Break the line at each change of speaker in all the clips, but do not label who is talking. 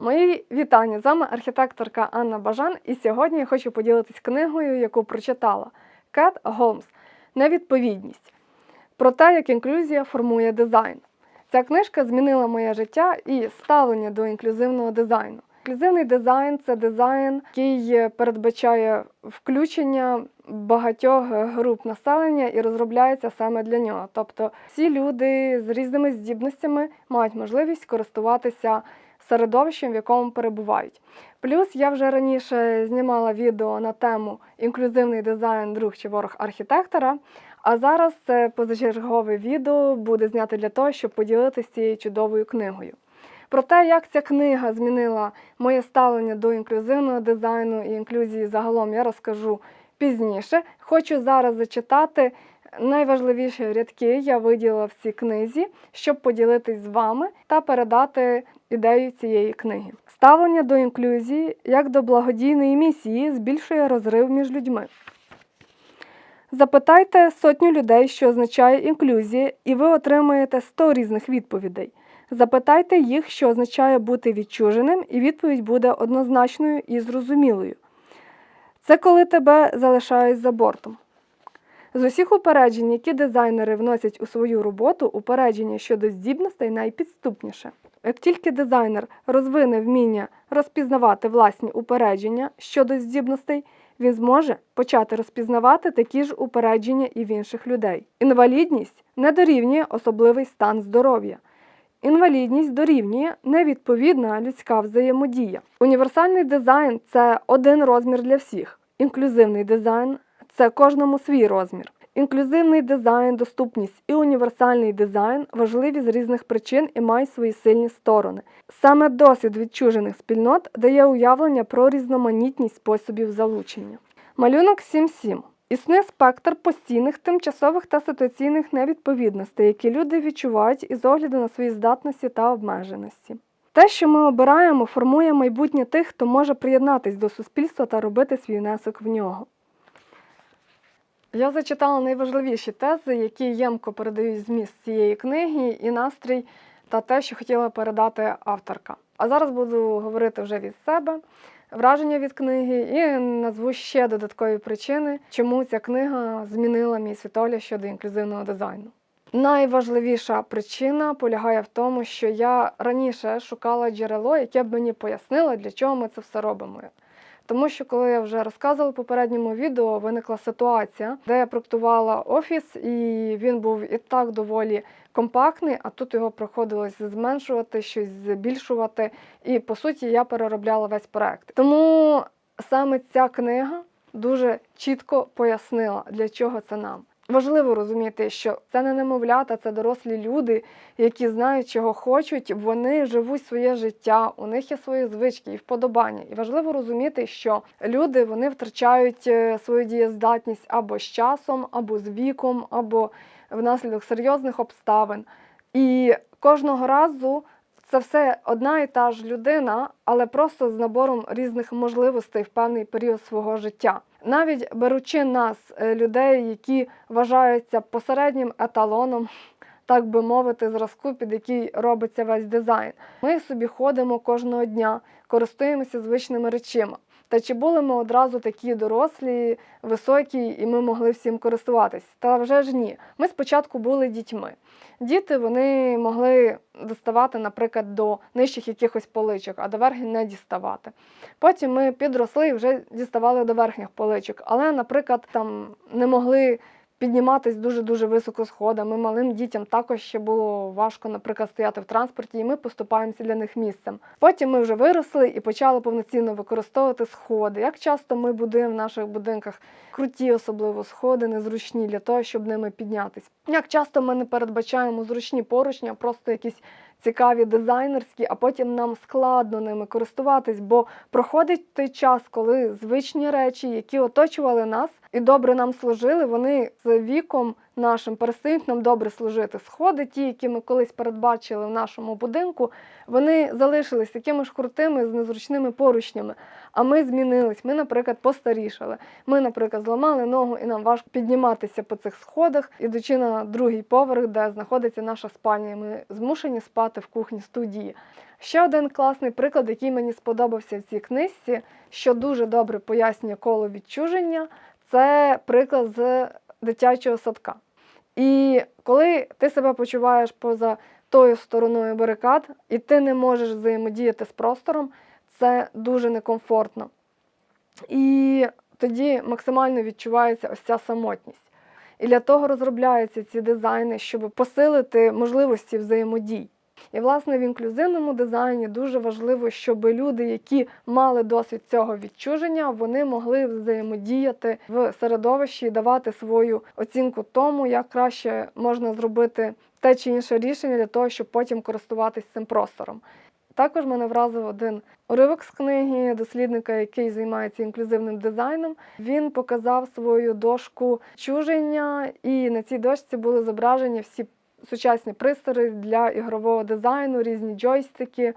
Мої вітання! З вами архітекторка Анна Бажан, і сьогодні я хочу поділитись книгою, яку прочитала Кет Голмс Невідповідність про те, як інклюзія формує дизайн. Ця книжка змінила моє життя і ставлення до інклюзивного дизайну. Інклюзивний дизайн це дизайн, який передбачає включення багатьох груп населення і розробляється саме для нього. Тобто всі люди з різними здібностями мають можливість користуватися середовищем, в якому перебувають. Плюс я вже раніше знімала відео на тему інклюзивний дизайн, друг чи ворог архітектора. А зараз це позачергове відео буде знято для того, щоб поділитися цією чудовою книгою. Про те, як ця книга змінила моє ставлення до інклюзивного дизайну і інклюзії загалом, я розкажу пізніше. Хочу зараз зачитати найважливіші рядки, я виділила в цій книзі, щоб поділитись з вами та передати ідею цієї книги. Ставлення до інклюзії як до благодійної місії збільшує розрив між людьми. Запитайте сотню людей, що означає інклюзія, і ви отримаєте 100 різних відповідей. Запитайте їх, що означає бути відчуженим, і відповідь буде однозначною і зрозумілою. Це коли тебе залишають за бортом. З усіх упереджень, які дизайнери вносять у свою роботу, упередження щодо здібностей найпідступніше. Як тільки дизайнер розвине вміння розпізнавати власні упередження щодо здібностей, він зможе почати розпізнавати такі ж упередження і в інших людей. Інвалідність не дорівнює особливий стан здоров'я. Інвалідність дорівнює невідповідна людська взаємодія. Універсальний дизайн це один розмір для всіх. Інклюзивний дизайн це кожному свій розмір. Інклюзивний дизайн, доступність і універсальний дизайн важливі з різних причин і мають свої сильні сторони. Саме досвід відчужених спільнот дає уявлення про різноманітність способів залучення. Малюнок 7.7. Існує спектр постійних, тимчасових та ситуаційних невідповідностей, які люди відчувають із огляду на свої здатності та обмеженості. Те, що ми обираємо, формує майбутнє тих, хто може приєднатись до суспільства та робити свій внесок в нього. Я зачитала найважливіші тези, які ємко передають зміст цієї книги, і настрій та те, що хотіла передати авторка. А зараз буду говорити вже від себе, враження від книги і назву ще додаткові причини, чому ця книга змінила мій світогляд щодо інклюзивного дизайну. Найважливіша причина полягає в тому, що я раніше шукала джерело, яке б мені пояснило, для чого ми це все робимо. Тому що, коли я вже розказувала в попередньому відео, виникла ситуація, де я проектувала офіс, і він був і так доволі компактний, а тут його приходилось зменшувати, щось збільшувати. І по суті я переробляла весь проект. Тому саме ця книга дуже чітко пояснила, для чого це нам. Важливо розуміти, що це не немовлята, це дорослі люди, які знають, чого хочуть. Вони живуть своє життя, у них є свої звички і вподобання. І важливо розуміти, що люди вони втрачають е, свою дієздатність або з часом, або з віком, або внаслідок серйозних обставин. І кожного разу це все одна і та ж людина, але просто з набором різних можливостей в певний період свого життя. Навіть беручи нас, е, людей, які вважаються посереднім еталоном, так би мовити, зразку, під який робиться весь дизайн. Ми собі ходимо кожного дня, користуємося звичними речима. Та чи були ми одразу такі дорослі, високі, і ми могли всім користуватись? Та вже ж ні. Ми спочатку були дітьми. Діти вони могли доставати, наприклад, до нижчих якихось поличок, а до верхніх не діставати. Потім ми підросли і вже діставали до верхніх поличок, але, наприклад, там не могли підніматись дуже-дуже високо сходами. Малим дітям також ще було важко, наприклад, стояти в транспорті, і ми поступаємося для них місцем. Потім ми вже виросли і почали повноцінно використовувати сходи. Як часто ми будуємо в наших будинках круті, особливо сходи, незручні для того, щоб ними піднятись. Як часто ми не передбачаємо зручні поручні, а просто якісь цікаві дизайнерські, а потім нам складно ними користуватись, бо проходить той час, коли звичні речі, які оточували нас і добре нам служили, вони з віком нашим перестають нам добре служити. Сходи, ті, які ми колись передбачили в нашому будинку, вони залишились такими ж крутими з незручними поручнями. А ми змінились. Ми, наприклад, постарішали. Ми, наприклад, зламали ногу, і нам важко підніматися по цих сходах, ідучи на другий поверх, де знаходиться наша спальня. Ми змушені спати в кухні студії. Ще один класний приклад, який мені сподобався в цій книжці, що дуже добре пояснює коло відчуження, це приклад з дитячого садка. І коли ти себе почуваєш поза тою стороною барикад, і ти не можеш взаємодіяти з простором, це дуже некомфортно. І тоді максимально відчувається ось ця самотність. І для того розробляються ці дизайни, щоб посилити можливості взаємодій. І, власне, в інклюзивному дизайні дуже важливо, щоб люди, які мали досвід цього відчуження, вони могли взаємодіяти в середовищі і давати свою оцінку тому, як краще можна зробити те чи інше рішення для того, щоб потім користуватись цим простором. Також мене вразив один уривок з книги дослідника, який займається інклюзивним дизайном. Він показав свою дошку чуження, і на цій дошці були зображені всі сучасні пристрої для ігрового дизайну, різні джойстики,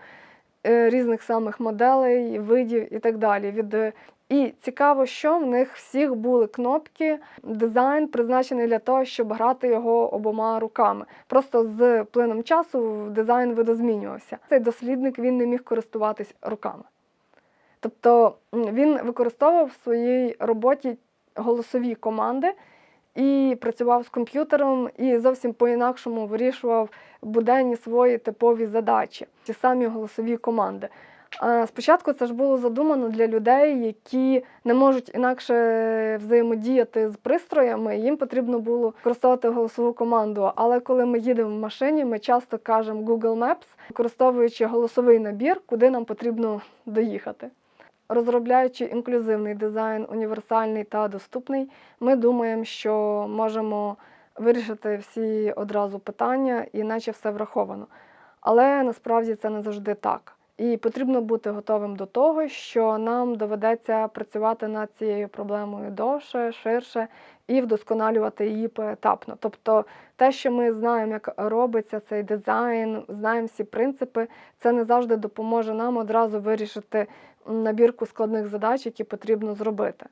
е, різних самих моделей, видів і так далі. Від е, і цікаво, що в них всіх були кнопки, дизайн призначений для того, щоб грати його обома руками. Просто з плином часу дизайн видозмінювався. Цей дослідник він не міг користуватись руками. Тобто він використовував в своїй роботі голосові команди і працював з комп'ютером, і зовсім по-інакшому вирішував буденні свої типові задачі, ті самі голосові команди. Спочатку це ж було задумано для людей, які не можуть інакше взаємодіяти з пристроями, їм потрібно було використовувати голосову команду. Але коли ми їдемо в машині, ми часто кажемо Google Maps, використовуючи голосовий набір, куди нам потрібно доїхати. Розробляючи інклюзивний дизайн, універсальний та доступний, ми думаємо, що можемо вирішити всі одразу питання, і наче все враховано. Але насправді це не завжди так. І потрібно бути готовим до того, що нам доведеться працювати над цією проблемою довше, ширше і вдосконалювати її поетапно. Тобто те, що ми знаємо, як робиться цей дизайн, знаємо всі принципи, це не завжди допоможе нам одразу вирішити набірку складних задач, які потрібно зробити.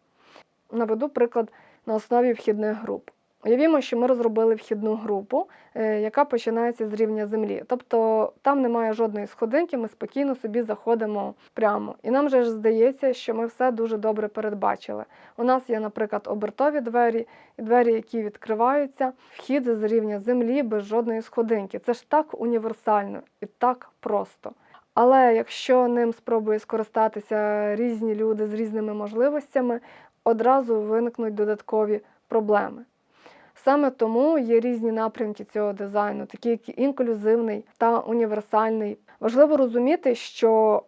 Наведу приклад на основі вхідних груп. Уявімо, що ми розробили вхідну групу, е, яка починається з рівня землі. Тобто там немає жодної сходинки, ми спокійно собі заходимо прямо. І нам же ж здається, що ми все дуже добре передбачили. У нас є, наприклад, обертові двері, двері, які відкриваються, вхід з рівня землі без жодної сходинки. Це ж так універсально і так просто. Але якщо ним спробує скористатися різні люди з різними можливостями, одразу виникнуть додаткові проблеми. Саме тому є різні напрямки цього дизайну, такі як інклюзивний та універсальний. Важливо розуміти, що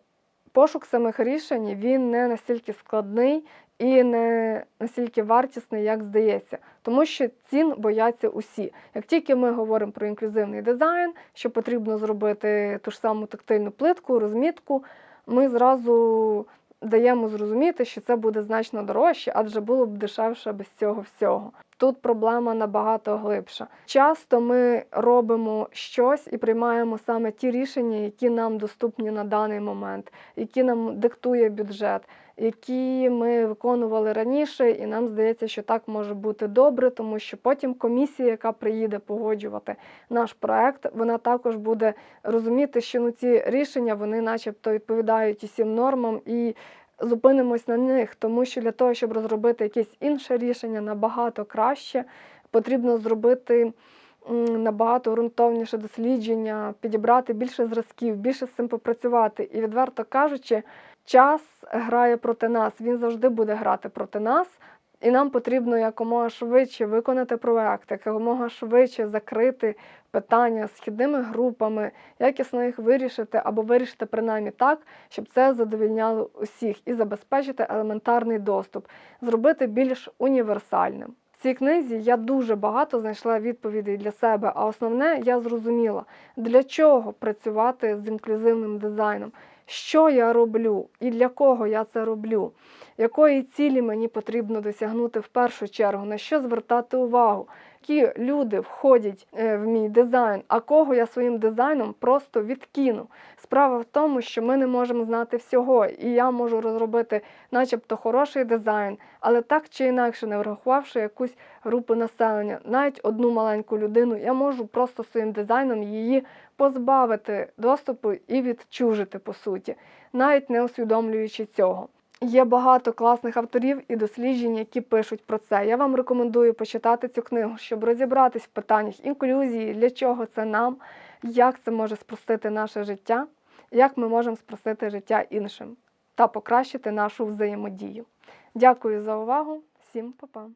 пошук самих рішень він не настільки складний і не настільки вартісний, як здається, тому що цін бояться усі. Як тільки ми говоримо про інклюзивний дизайн, що потрібно зробити ту ж саму тактильну плитку, розмітку, ми зразу даємо зрозуміти, що це буде значно дорожче, адже було б дешевше без цього всього. Тут проблема набагато глибша. Часто ми робимо щось і приймаємо саме ті рішення, які нам доступні на даний момент, які нам диктує бюджет, які ми виконували раніше, і нам здається, що так може бути добре, тому що потім комісія, яка приїде погоджувати наш проект, вона також буде розуміти, що ну ці рішення вони, начебто, відповідають усім нормам і зупинимось на них, тому що для того, щоб розробити якесь інше рішення набагато краще, потрібно зробити набагато ґрунтовніше дослідження, підібрати більше зразків, більше з цим попрацювати. І відверто кажучи, час грає проти нас, він завжди буде грати проти нас. І нам потрібно якомога швидше виконати проект, якомога швидше закрити питання з східними групами, якісно їх вирішити або вирішити принаймні так, щоб це задовільняло усіх і забезпечити елементарний доступ, зробити більш універсальним. В цій книзі я дуже багато знайшла відповідей для себе, а основне я зрозуміла, для чого працювати з інклюзивним дизайном, що я роблю і для кого я це роблю якої цілі мені потрібно досягнути в першу чергу, на що звертати увагу, які люди входять е, в мій дизайн, а кого я своїм дизайном просто відкину. Справа в тому, що ми не можемо знати всього, і я можу розробити, начебто, хороший дизайн, але так чи інакше, не врахувавши якусь групу населення, навіть одну маленьку людину, я можу просто своїм дизайном її позбавити доступу і відчужити по суті, навіть не усвідомлюючи цього. Є багато класних авторів і досліджень, які пишуть про це. Я вам рекомендую почитати цю книгу, щоб розібратись в питаннях інклюзії, для чого це нам, як це може спростити наше життя, як ми можемо спростити життя іншим та покращити нашу взаємодію. Дякую за увагу, всім па-па!